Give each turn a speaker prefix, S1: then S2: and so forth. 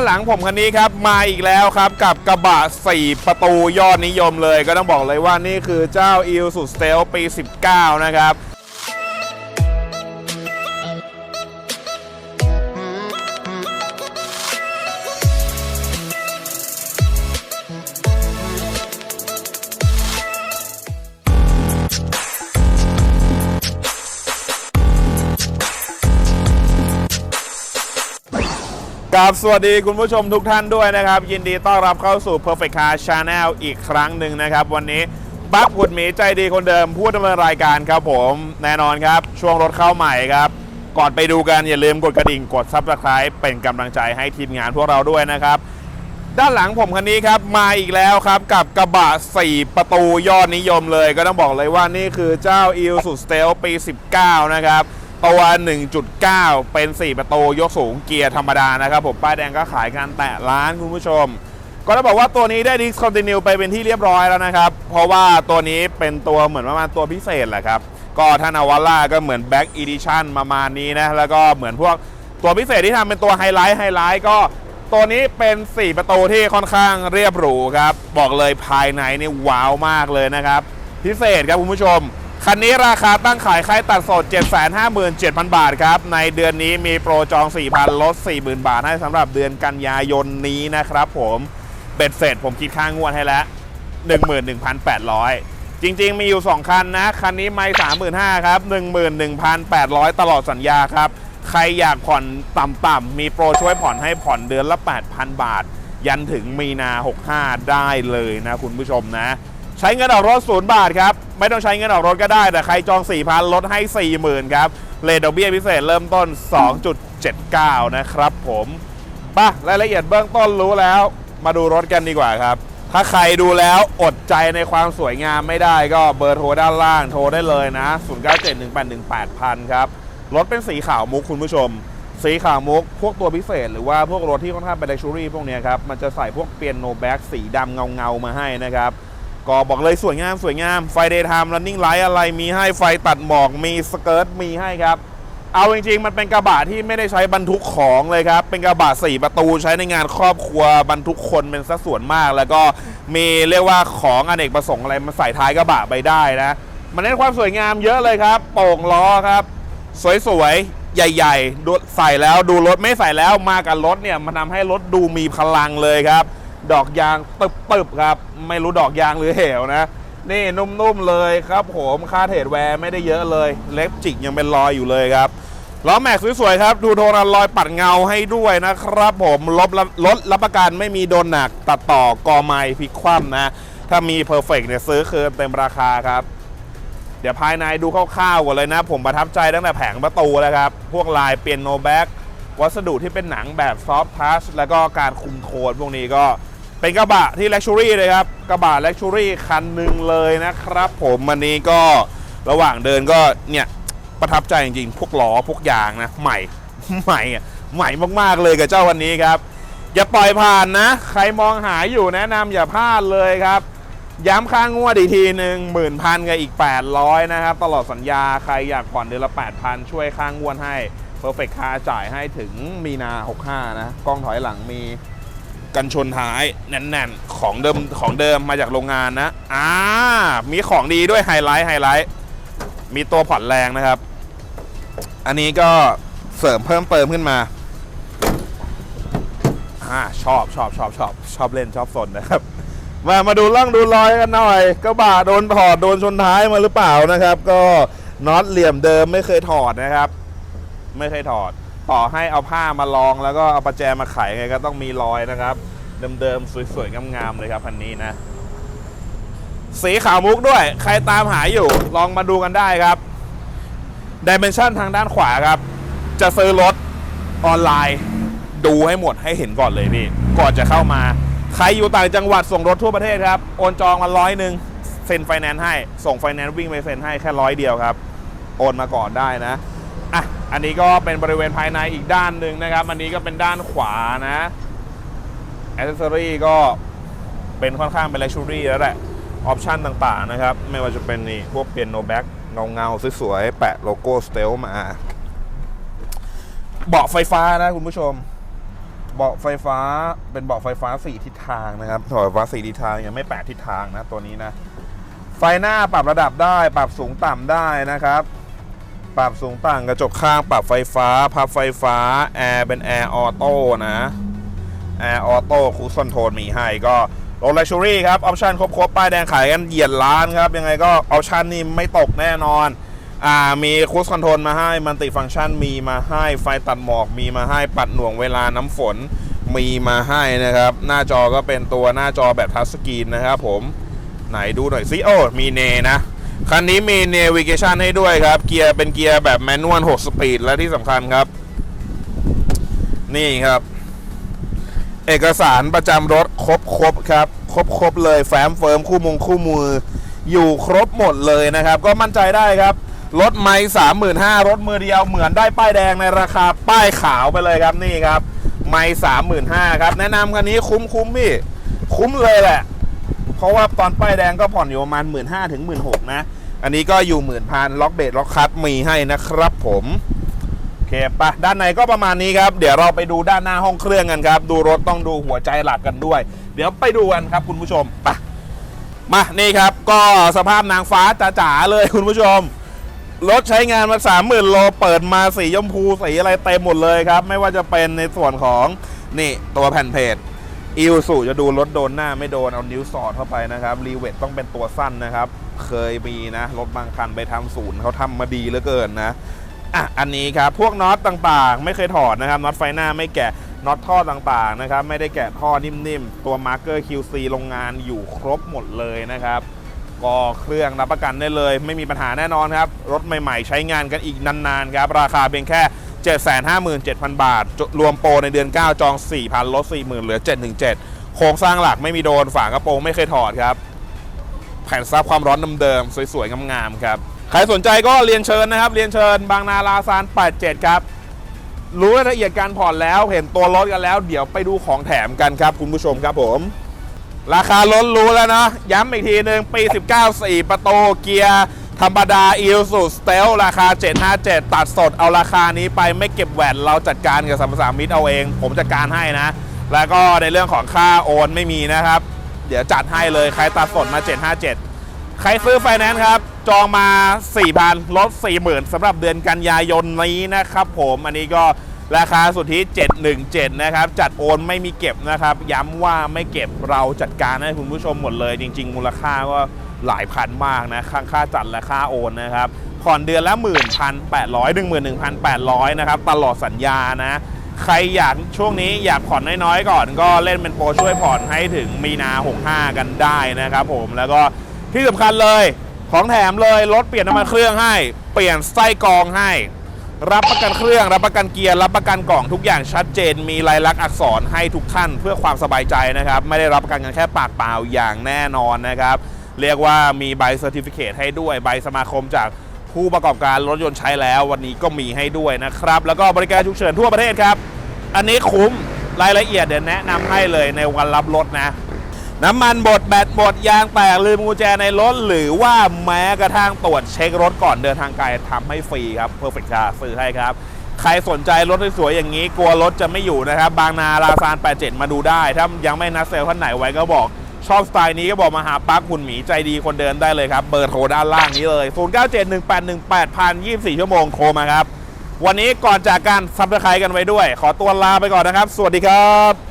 S1: านหลังผมคันนี้ครับมาอีกแล้วครับกับกระบะ 4 ประตูยอดนิยมเลย ก็ต้องบอกเลยว่านี่คือเจ้า i l สุดเซลปี 19 นะครับับสวัสดีคุณผู้ชมทุกท่านด้วยนะครับ ยินดีต้อนรับเข้าสู่ Perfect Car Channel อีกครั้งหนึ่งนะครับ วันนี้บักผุดหมีใจดีคนเดิมผู้ดำเนินรายการครับผมแน่นอนครับ ช่วงรถเข้าใหม่ครับ ก่อนไปดูกันอย่าลืมกดกระดิ่งกด Subscribe เป็นกำลังใจให้ทีมงานพวกเราด้วยนะครับ ด้านหลังผมคันนี้ครับมาอีกแล้วครับกับกระบะ 4 ประตูยอดนิยมเลย ก็ต้องบอกเลยว่านี่คือเจ้า i l สุดสเตลปี 19 นะครับ ตัว 1.9 เป็น 4 ประตูยกสูงเกียร์ธรรมดานะครับผมป้ายแดงก็ขายกันแตะล้านคุณผู้ชม ก็ต้องบอกว่าตัวนี้ได้ discontinue ไปเป็นที่เรียบร้อยแล้วนะครับ เพราะว่าตัวนี้เป็นตัวเหมือนประมาณตัวพิเศษแหละครับ ก็ท่านอวาล่าก็เหมือน Back Edition ประมาณนี้นะ แล้วก็เหมือนพวกตัวพิเศษที่ทำเป็นตัวไฮไลท์ไฮไลท์ก็ตัวนี้เป็น 4 ประตูที่ค่อนข้างเรียบหรูครับ บอกเลยภายในนี่ว้าวมากเลยนะครับ พิเศษครับคุณผู้ชม คันนี้ราคาตั้งขายค่ายตัดสด 757,000 บาทครับ ในเดือนนี้มีโปรจอง 4,000 ลด 40,000 บาทให้สำหรับเดือนกันยายนนี้นะครับผมเบ็ดเสร็จผมคิดค่างวดให้แล้ว 11,800 จริง ๆ มีอยู่ 2 คันนะ คันนี้ไม่35,000ครับ 11,800 ตลอดสัญญาครับ ใครอยากผ่อนต่ำๆมีโปรช่วยผ่อนให้ผ่อนเดือนละ 8,000 บาท ยันถึงมีนา 65 ได้เลยนะคุณผู้ชมนะ ใช้เงินออกรถศูนย์บาทครับ ไม่ต้องใช้เงินออกรถก็ได้ แต่ใครจอง 4,000 ลดให้ 40,000 ครับเลทดอกเบี้ยพิเศษเริ่มต้น 2.79 นะครับผมป่ะรายละเอียดเบื้องต้นรู้แล้ว มาดูรถกันดีกว่าครับ ถ้าใครดูแล้วอดใจในความสวยงามไม่ได้ก็เบอร์โทรด้านล่างโทรได้เลยนะ 0971818000 ครับ รถเป็นสีขาวมุกคุณผู้ชม สีขาวมุก พวกตัวพิเศษ หรือว่าพวกรถที่ค่อนข้างเป็น luxury พวกนี้ครับ มันจะใส่พวกเปียโนแบ็กสีดำเงาเงาๆมาให้นะครับ ก็บอกเลยสวยงามสวยงามไฟเดย์ไทม์ running light อะไรมีให้ไฟตัดหมอกมีสเกิร์ตมีให้ครับ เอาจริงๆ มันเป็นกระบะที่ไม่ได้ใช้บรรทุกของเลยครับ เป็นกระบะ4ประตูใช้ในงานครอบครัวบรรทุกคนเป็นสัดส่วนมาก แล้วก็มีเรียกว่าของอเนกประสงค์อะไรมาใส่ท้ายกระบะไปได้นะมันเน้นความสวยงามเยอะเลยครับ โป่งล้อครับ สวยๆ ใหญ่ๆดูใส่แล้วดูรถไม่ใส่แล้วมากับรถเนี่ยมันทำให้รถดูมีพลังเลยครับ ดอกยางตึบๆครับ ไม่รู้ดอกยางหรือเหวนะ นี่นุ่มๆเลยครับผมค่าเทรดแวร์ไม่ได้เยอะเลย เล็บจิกยังเป็นรอยอยู่เลยครับล้อแม็กซ์สวยๆครับ ดูโทนรอยปัดเงาให้ด้วยนะครับผมลบรถรับประกันไม่มีโดนหนักตัดต่อกอไม้พลิกคว่ำนะ ถ้ามีเพอร์เฟกเนี่ยซื้อคืนเต็มราคาครับ เดี๋ยวภายในดูคร่าวๆก่อนเลยนะ ผมประทับใจตั้งแต่แผงประตูแล้วครับ พวกลายเปียโนแบ็กวัสดุที่เป็นหนังแบบซอฟท์ทัชแล้วก็การคุมโทนพวกนี้ก็ เป็นกระบะที่ l ล x u r y เลยครับ กระบะ l ล x u r y คันหนึ่งเลยนะครับ ผมวันนี้ก็ระหว่างเดินก็เนี่ย ประทับใจจริงๆ พวกล้อพวกยางนะ ใหม่ใหม่อะใหม่มากๆเลยกับเจ้าวันนี้ครับ อย่าปล่อยผ่านนะ ใครมองหาอยู่แนะนำอย่าพลาดเลยครับ ย้ำค่างวดอีกทีหนึ่งหมื่นพันกับอีก 800 นะครับ ตลอดสัญญาใครอยากผ่อนเดือนละ 8,000 ช่วยค่างวดให้ Perfect Car จ่ายให้ถึงมีนา 65 นะกล้องถอยหลังมี กันชนท้ายแน่นๆ ของเดิมของเดิมมาจากโรงงานนะ อ่า มีของดีด้วยไฮไลท์ไฮไลท์ มีตัวผ่อนแรงนะครับ อันนี้ก็เสริมเพิ่มเติมขึ้นมา อ่า ชอบชอบชอบชอบชอบเล่นชอบสนนะครับ มามาดูล่องดูรอยกันหน่อยกระบะโดนถอดโดนชนท้ายมาหรือเปล่านะครับ ก็น็อตเหลี่ยมเดิมไม่เคยถอดนะครับ ไม่เคยถอด ต่อให้เอาผ้ามาลองแล้วก็เอาประแจมาไขไงก็ต้องมีรอยนะครับ เดิมๆ สวยๆ งามๆ เลยครับคันนี้นะ สีขาวมุกด้วย ใครตามหาอยู่ ลองมาดูกันได้ครับดิเมนชันทางด้านขวาครับ จะซื้อรถออนไลน์ ดูให้หมดให้เห็นก่อนเลยพี่ ก่อนจะเข้ามา ใครอยู่ต่างจังหวัดส่งรถทั่วประเทศครับ โอนจองมาร้อยหนึ่งเซ็นไฟแนนซ์ให้ ส่งไฟแนนซ์วิ่งไปเซ็นให้แค่ร้อยเดียวครับ โอนมาก่อนได้นะอะ อันนี้ก็เป็นบริเวณภายในอีกด้านหนึ่งนะครับ อันนี้ก็เป็นด้านขวานะอ c เซสซอรี่ก็เป็นค่อนข้างเป็นลักชูรี่แล้วแหละ ออปชันต่างๆนะครับ ไม่ว่าจะเป็นนี่พวกเปียโนแบ็กเงาๆสวยๆ แปะโลโก้สเตลมา เบาะไฟฟ้านะคุณผู้ชม เบาะไฟฟ้าเป็นเบาะไฟฟ้าสี่ทิศทางนะครับเบาะไฟฟ้าสี่ทิศทางยังไม่แปดทิศทางนะตัวนี้นะ ไฟหน้าปรับระดับได้ ปรับสูงต่ำได้นะครับ ปรับสูงต่ำกระจกข้างปรับไฟฟ้า พับไฟฟ้า แอร์เป็นแอร์ออโต้นะแอร์ออโต้คูซอนโทนมีให้ก็รถลักชัวรี่ครับ ออปชั่นครบๆ ป้ายแดงขายกันเหยียดล้านครับ ยังไงก็ออปชั่นนี่ไม่ตกแน่นอน อ่า มีคูซคอนโทรลมาให้ มันติฟังก์ชันมีมาให้ ไฟตัดหมอกมีมาให้ ปัดหน่วงเวลาน้ำฝนมีมาให้นะครับ หน้าจอก็เป็นตัวหน้าจอแบบทัชสกรีนนะครับผม ไหนดูหน่อยสิโอ้มีเนนะ คันนี้มีเนวิเกชันให้ด้วยครับ เกียร์เป็นเกียร์แบบแมนนวล6สปีด และที่สำคัญครับ นี่ครับ เอกสารประจำรถครบครบครับ ครบครบเลยแฟ้มเฟิร์มคู่มงคู่มือ อยู่ครบหมดเลยนะครับ ก็มั่นใจได้ครับ รถไม่สามหมื่นห้ารถมือเดียวเหมือนได้ป้ายแดงในราคาป้ายขาวไปเลยครับนี่ครับ ไม่สามหมื่นห้าครับ แนะนำคันนี้คุ้มคุ้มพี่ คุ้มเลยแหละ เพราะว่าตอนป้ายแดงก็ผ่อนอยู่ประมาณหมื่นห้าถึงหมื่นหกนะ อันนี้ก็อยู่หมื่นพันล็อกเบรล็อกคัตมีให้นะครับผมโอเคปะด้านในก็ประมาณนี้ครับ เดี๋ยวเราไปดูด้านหน้าห้องเครื่องกันครับ ดูรถต้องดูหัวใจหลักกันด้วย เดี๋ยวไปดูกันครับคุณผู้ชมไปะมานี่ครับก็สภาพนางฟ้าจ๋าๆเลยคุณผู้ชมรถใช้งานมา30,000โลเปิดมาสีชมพูสีอะไรเต็มหมดเลยครับ ไม่ว่าจะเป็นในส่วนของนี่ตัวแผ่นเพจ อิวสุจะดูรถโดนหน้าไม่โดนเอานิ้วสอดเข้าไปนะครับรีเวทต้องเป็นตัวสั้นนะครับ เคยมีนะรถบางคันไปทำศูนย์เขาทำมาดีเหลือเกินนะอะอันนี้ครับพวกน็อตต่างๆ ไม่เคยถอดนะครับน็อตไฟหน้าไม่แกะน็อตท่อต่างๆนะครับไม่ได้แกะท่อนิ่มๆ ตัวมาร์เกอร์ QC โรงงานอยู่ครบหมดเลยนะครับก็เครื่องรับประกันได้เลย ไม่มีปัญหาแน่นอนครับ รถใหม่ๆ ใช้งานกันอีกนานๆครับ ราคาเพียงแค่ 757,000 บาท รวมโปรในเดือน 9 จอง 4,000 ลด 40,000 เหลือ 717 โครงสร้างหลักไม่มีโดน ฝากระโปรงไม่เคยถอดครับ แผ่นซับความร้อนเดิมๆ สวยๆ งามๆ ครับ ใครสนใจก็เรียนเชิญนะครับ เรียนเชิญ บางนาลาซาน 87 ครับ รู้รายละเอียดการผ่อนแล้ว เห็นตัวรถกันแล้ว เดี๋ยวไปดูของแถมกันครับ คุณผู้ชมครับผม ราคารถรู้แล้วนะ ย้ำอีกทีหนึ่งปี 19 4 ประตูเกียร์ ธรรมดา i l s u s t e l ราคา 757 ตัดสดเอาราคานี้ไปไม่เก็บแหวนเราจัดการกับสัมภาระมิตรเอาเอง ผมจัดการให้นะ แล้วก็ในเรื่องของค่าโอนไม่มีนะครับ เดี๋ยวจัดให้เลยใครตัดสดมา 757 ใครซื้อไฟแนนซ์ครับ จองมา 4,000 ลด 40,000สำหรับเดือนกันยายนนี้นะครับผมอันนี้ก็ราคาสุทธิ 717 นะครับ จัดโอนไม่มีเก็บนะครับ ย้ำว่าไม่เก็บเราจัดการให้คุณผู้ชมหมดเลย จริง ๆ มูลค่าก็ หลายพันมากนะค่าค่าจัดและค่าโอนนะครับผ่อนเดือนละ 11,800 11,800 นะครับ ตลอดสัญญานะ ใครอยากช่วงนี้อยากผ่อนน้อยๆก่อน ก็เล่นเป็นโปรช่วยผ่อนให้ถึงมีนา 65 กันได้นะครับผมแล้วก็ที่สำคัญเลยของแถมเลยรถเปลี่ยนน้ำมันเครื่องให้ เปลี่ยนไส้กรองให้ รับประกันเครื่อง รับประกันเกียร์ รับประกันกล่องทุกอย่างชัดเจน มีลายลักษณ์อักษรให้ทุกท่านเพื่อความสบายใจนะครับ ไม่ได้รับประกันกันแค่ปากเปล่าอย่างแน่นอนนะครับ เรียกว่ามีใบเซอร์ติฟิเคให้ด้วยใบสมาคมจากผู้ประกอบการรถยนต์ใช้แล้ว วันนี้ก็มีให้ด้วยนะครับ แล้วก็บริการฉุกเฉินทั่วประเทศครับ อันนี้คุ้มรายละเอียดเดี๋ยวแนะนำให้เลยในวันรับรถนะ น้ำมันบดแบตหมดยางแตกลืมกุญแจในรถ หรือว่าแม้กระทั่งตรวจเช็ครถก่อนเดินทางไกลทำให้ฟรีครับเพอร์เฟกต์ซื้อให้ครับ ใครสนใจรถสวยๆอย่างนี้ กลัวรถจะไม่อยู่นะครับ บางนาลาซาน 87 มาดูได้ ถ้ายังไม่นัดเซลล์ท่านไหนไว้ก็บอก ชอบสไตล์นี้ก็บอกมาหาปักคุณหมีใจดีคนเดินได้เลยครับ เบอร์โทรด้านล่างนี้เลย 0971818024 ชั่วโมงโทรมาครับ วันนี้ก่อนจากการซับสไครต์กันไว้ด้วย ขอตัวลาไปก่อนนะครับ สวัสดีครับ